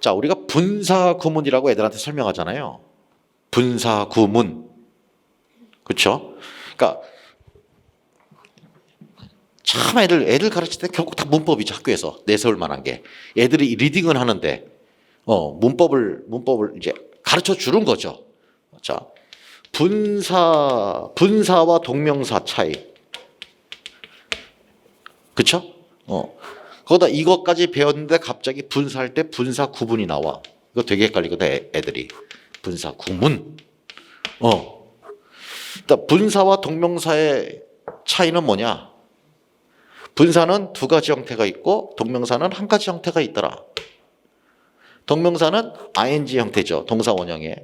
자, 우리가 분사 구문이라고 애들한테 설명하잖아요. 분사 구문. 그렇죠? 그러니까 참 애들 애들 가르칠 때 결국 다 문법이죠 학교에서 내세울 만한 게 애들이 리딩은 하는데 어 문법을 문법을 이제 가르쳐 주는 거죠. 자 분사 분사와 동명사 차이 그쵸? 어 거기다 이것까지 배웠는데 갑자기 분사할 때 분사 구분이 나와 이거 되게 헷갈리거든 애- 애들이 분사 구문 어 일단 분사와 동명사의 차이는 뭐냐? 분사는 두 가지 형태가 있고 동명사는 한 가지 형태가 있더라. 동명사는 ing 형태죠. 동사 원형에.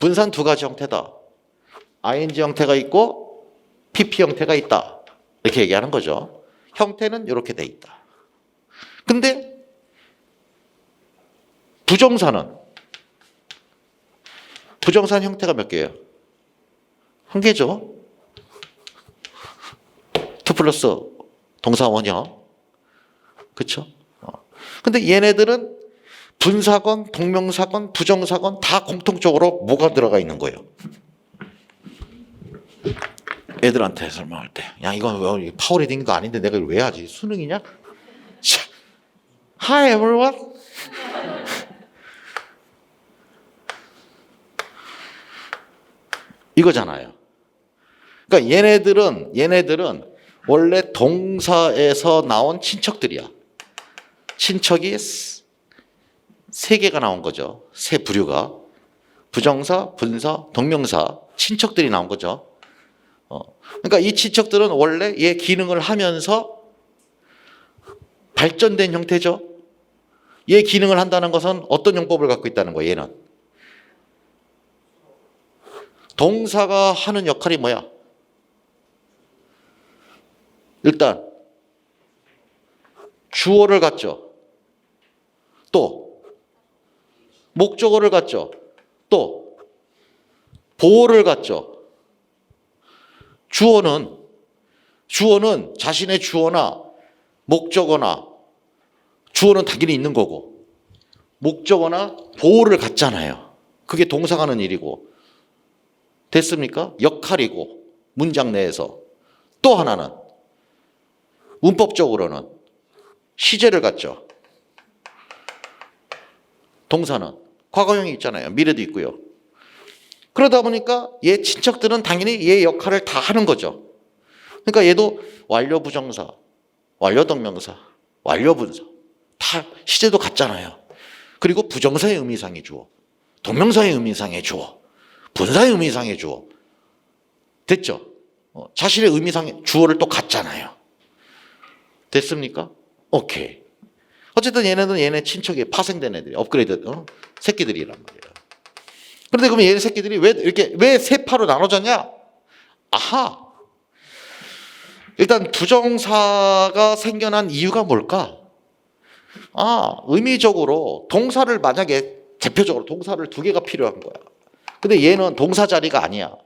분사는 두 가지 형태다. ing 형태가 있고 pp 형태가 있다. 이렇게 얘기하는 거죠. 형태는 이렇게 돼 있다. 근데 부정사는 부정사는 형태가 몇 개예요? 한 개죠. 투 플러스 동사 원형. 그쵸? 어. 근데 얘네들은 분사건, 동명사건, 부정사건 다 공통적으로 뭐가 들어가 있는 거예요. 애들한테 설명할 때. 야, 이건 왜 파워리딩도 아닌데 내가 이걸 왜 하지? 수능이냐? 자, Hi everyone. 이거잖아요. 그러니까 얘네들은 얘네들은 원래 동사에서 나온 친척들이야. 친척이 스- 세 개가 나온 거죠. 세 부류가 부정사, 분사, 동명사 친척들이 나온 거죠. 어. 그러니까 이 친척들은 원래 얘 기능을 하면서 발전된 형태죠. 얘 기능을 한다는 것은 어떤 용법을 갖고 있다는 거예요. 얘는 동사가 하는 역할이 뭐야? 일단 주어를 갖죠. 또 목적어를 갖죠. 또 보호를 갖죠. 주어는 주어는 자신의 주어나 목적어나 주어는 당연히 있는 거고 목적어나 보호를 갖잖아요. 그게 동사가 하는 일이고 됐습니까? 역할이고 문장 내에서 또 하나는 문법적으로는 시제를 갖죠. 동사는 과거형이 있잖아요. 미래도 있고요. 그러다 보니까 얘 친척들은 당연히 얘 역할을 다 하는 거죠. 그러니까 얘도 완료 부정사, 완료 동명사, 완료 분사 다 시제도 같잖아요. 그리고 부정사의 의미상의 주어, 동명사의 의미상의 주어, 분사의 의미상의 주어 됐죠? 어, 자신의 의미상의 주어를 또 갖잖아요. 됐습니까? 오케이. 어쨌든 얘네는 얘네 친척이 파생된 애들이 업그레이드 어? 새끼들이란 말이에요. 그런데 그러면 얘네 새끼들이 왜 이렇게 왜 세 파로 나눠졌냐? 아하. 일단 부정사가 생겨난 이유가 뭘까? 아, 의미적으로 동사를 만약에 대표적으로 동사를 두 개가 필요한 거야. 근데 얘는 동사 자리가 아니야.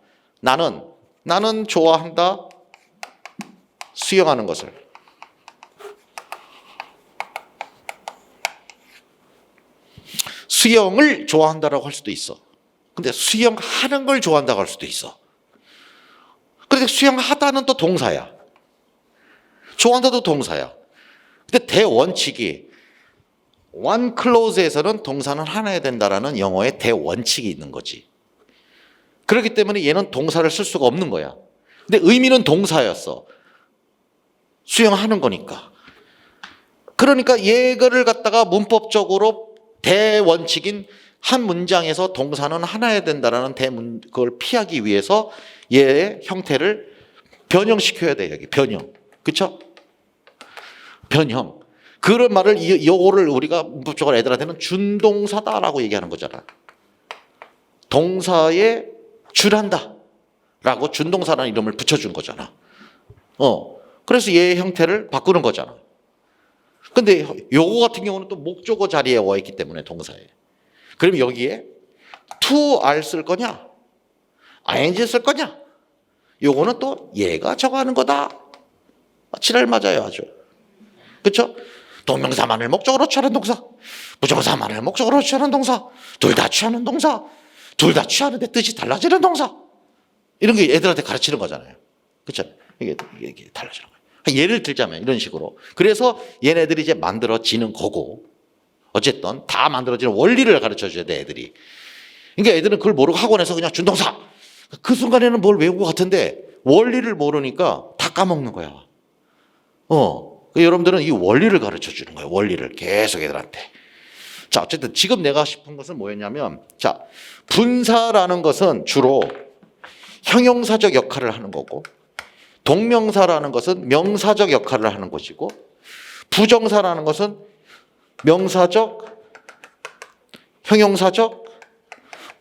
나는 나는 좋아한다. 수영하는 것을. 수영을 좋아한다라고 할 수도 있어. 근데 수영하는 걸 좋아한다고 할 수도 있어. 그런데 수영하다는 또 동사야. 좋아한다도 동사야. 근데 대원칙이 one clause에서는 동사는 하나야 된다라는 영어의 대원칙이 있는 거지. 그렇기 때문에 얘는 동사를 쓸 수가 없는 거야. 근데 의미는 동사였어. 수영하는 거니까. 그러니까 얘를 갖다가 문법적으로 대원칙인 한 문장에서 동사는 하나야 된다라는 대문 그걸 피하기 위해서 얘의 형태를 변형시켜야 돼 여기 변형 그쵸 변형 그런 말을 이- 요거를 우리가 문법적으로 애들한테는 준동사다라고 얘기하는 거잖아 동사에 줄한다라고 준동사라는 이름을 붙여준 거잖아 어 그래서 얘의 형태를 바꾸는 거잖아 근데 요거 같은 경우는 또 목적어 자리에 와 있기 때문에 동사에. 그럼 여기에 to r 쓸 거냐? ing 쓸 거냐? 요거는 또 얘가 저거 하는 거다. 지랄 맞아요, 아주. 그렇죠? 동명사만을 목적으로 취하는 동사, 부정사만을 목적으로 취하는 동사, 둘 다 취하는 동사, 둘 다 취하는데 뜻이 달라지는 동사. 이런 게 애들한테 가르치는 거잖아요. 그렇죠? 이게, 이게, 이게 달라지는 거예요. 예를 들자면 이런 식으로. 그래서 얘네들이 이제 만들어지는 거고, 어쨌든 다 만들어지는 원리를 가르쳐 줘야 돼, 애들이. 그러니까 애들은 그걸 모르고 학원에서 그냥 준동사. 그 순간에는 뭘 외우고 같은데 원리를 모르니까 다 까먹는 거야. 어. 그 여러분들은 이 원리를 가르쳐 주는 거예요. 원리를 계속 애들한테. 자, 어쨌든 지금 내가 싶은 것은 뭐였냐면, 자, 분사라는 것은 주로 형용사적 역할을 하는 거고, 동명사라는 것은 명사적 역할을 하는 것이고, 부정사라는 것은 명사적, 형용사적,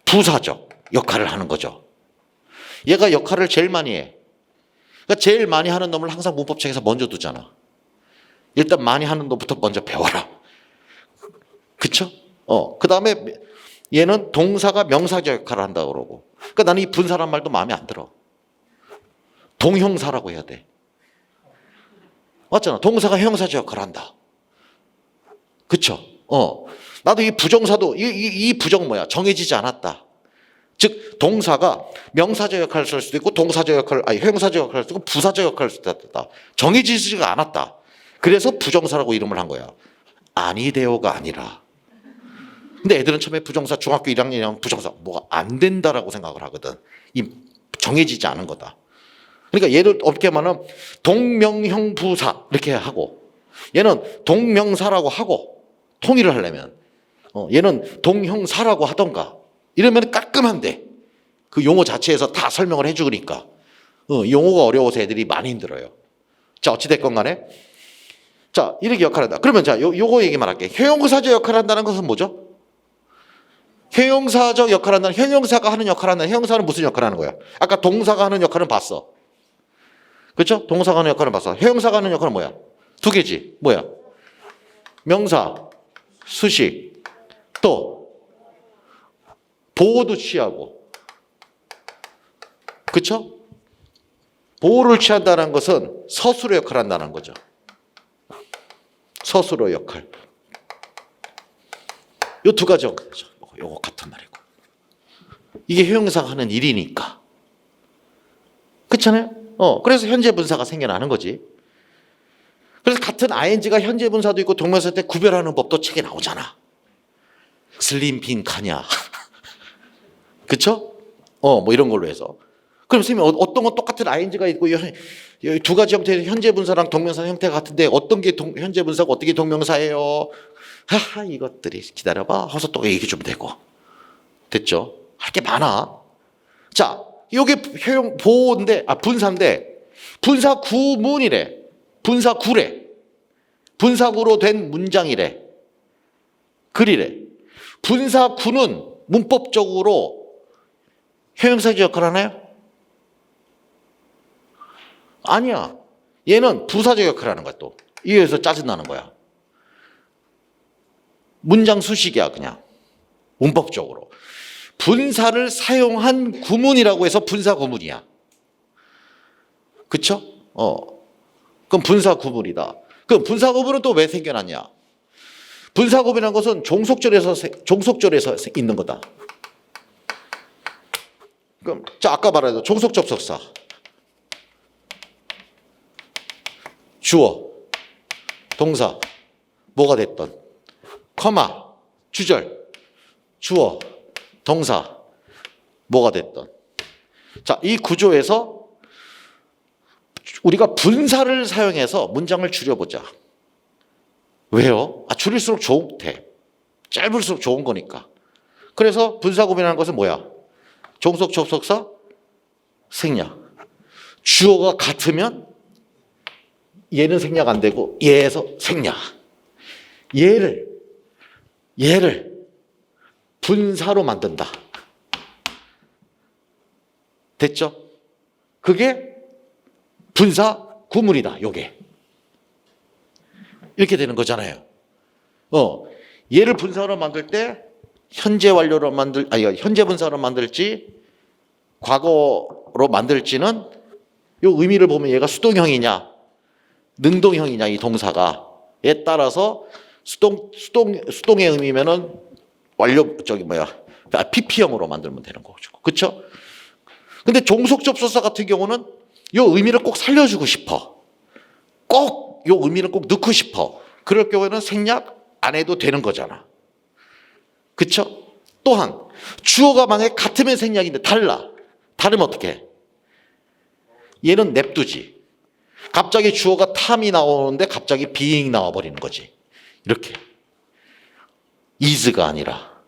부사적 역할을 하는 거죠. 얘가 역할을 제일 많이 해. 그러니까 제일 많이 하는 놈을 항상 문법책에서 먼저 두잖아. 일단 많이 하는 놈부터 먼저 배워라. 그쵸? 어, 그 다음에 얘는 동사가 명사적 역할을 한다고 그러고. 그러니까 나는 이 분사란 말도 마음에 안 들어. 동형사라고 해야 돼. 맞잖아. 동사가 형사적 역할을 한다. 그쵸? 어. 나도 이 부정사도, 이, 이, 이 부정 뭐야? 정해지지 않았다. 즉, 동사가 명사적 역할을 쓸 수도 있고, 동사적 역할을, 아니, 형사적 역할을 쓰고, 부사적 역할을 쓸 수도 있다. 정해지지가 않았다. 그래서 부정사라고 이름을 한 거야. 아니되오가 아니라. 근데 애들은 처음에 부정사 중학교 1학년이면 부정사 뭐가 안 된다라고 생각을 하거든. 이 정해지지 않은 거다. 그러니까 얘를 어떻게 하면은 동명형 부사 이렇게 하고 얘는 동명사라고 하고 통일을 하려면 어, 얘는 동형사라고 하던가 이러면 깔끔한데 그 용어 자체에서 다 설명을 해주니까 어, 용어가 어려워서 애들이 많이 힘들어요. 자 어찌됐건 간에 자 이렇게 역할한다. 그러면 자 요, 요거 얘기만 할게. 형용사적 역할을 한다는 것은 뭐죠? 형용사적 역할을 한다는 형용사가 하는 역할을 한다는 형용사는 무슨 역할을 하는 거야? 아까 동사가 하는 역할은 봤어. 그렇죠? 동사가 하는 역할은 봤어. 형용사가 하는 역할은 뭐야? 두 개지. 뭐야? 명사, 수식, 또 보호도 취하고. 그렇죠? 보호를 취한다는 것은 서술의 역할을 한다는 거죠. 서술의 역할. 요 두 가지 요거 같은 말이고. 이게 형용사가 하는 일이니까. 그렇잖아요? 어, 그래서 현재 분사가 생겨나는 거지. 그래서 같은 ing가 현재 분사도 있고 동명사 때 구별하는 법도 책에 나오잖아. 슬림 빈 가냐. 그쵸? 어, 뭐 이런 걸로 해서. 그럼 선생님 어- 어떤 건 똑같은 ing가 있고 두 가지 형태 현재 분사랑 동명사 형태가 같은데 어떤 게 동- 현재 분사고 어떤 게 동명사예요? 하하 이것들이 기다려봐. 하면서 또 얘기 좀 되고. 됐죠? 할 게 많아. 자, 요게 효용 보호인데 아 분사인데 분사 구문이래. 분사 구래. 분사 구로 된 문장이래. 글이래. 분사 구는 문법적으로 형용사적 역할을 하나요? 아니야. 얘는 부사적 역할을 하는 거야 또. 이에서 짜증나는 거야. 문장 수식이야 그냥. 문법적으로. 분사를 사용한 구문이라고 해서 분사 구문이야. 그쵸? 어. 그럼 분사 구문이다. 그럼 분사 구문은 또 왜 생겨났냐? 분사 구문이라는 것은 종속절에서 세- 종속절에서 세- 있는 거다. 그럼 자 아까 말했던 종속 접속사. 주어, 동사, 뭐가 됐던, 커마, 주절, 주어, 동사, 뭐가 됐던. 자, 이 구조에서 우리가 분사를 사용해서 문장을 줄여보자. 왜요? 아, 줄일수록 좋대. 짧을수록 좋은 거니까. 그래서 분사구문이라는 것은 뭐야? 종속 접속사, 생략. 주어가 같으면 얘는 생략 안 되고 얘에서 생략. 얘를 얘를 분사로 만든다. 됐죠? 그게 분사 구문이다. 요게. 이렇게 되는 거잖아요. 어. 얘를 분사로 만들 때 현재 완료로 만들 아니 현재 분사로 만들지 과거로 만들지는 요 의미를 보면 얘가 수동형이냐 능동형이냐 이 동사가 따라서 수동 수동 수동의 의미면은 완료 저기 뭐야 아, PP형으로 만들면 되는 거죠. 그렇죠? 근데 종속 접속사 같은 경우는 요 의미를 꼭 살려주고 싶어. 꼭 요 의미를 꼭 넣고 싶어. 그럴 경우에는 생략 안 해도 되는 거잖아. 그쵸? 또한 주어가 만약에 같으면 생략인데 달라. 다르면 어떻게 해? 얘는 냅두지. 갑자기 주어가 탐이 나오는데 갑자기 being 나와버리는 거지. 이렇게. is가 아니라.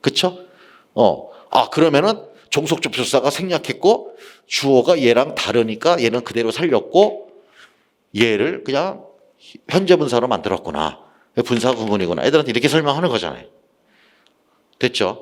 그쵸? 어. 아, 그러면은 종속 접속사가 생략했고 주어가 얘랑 다르니까 얘는 그대로 살렸고 얘를 그냥 현재 분사로 만들었구나. 분사 구문이구나. 애들한테 이렇게 설명하는 거잖아요. 됐죠?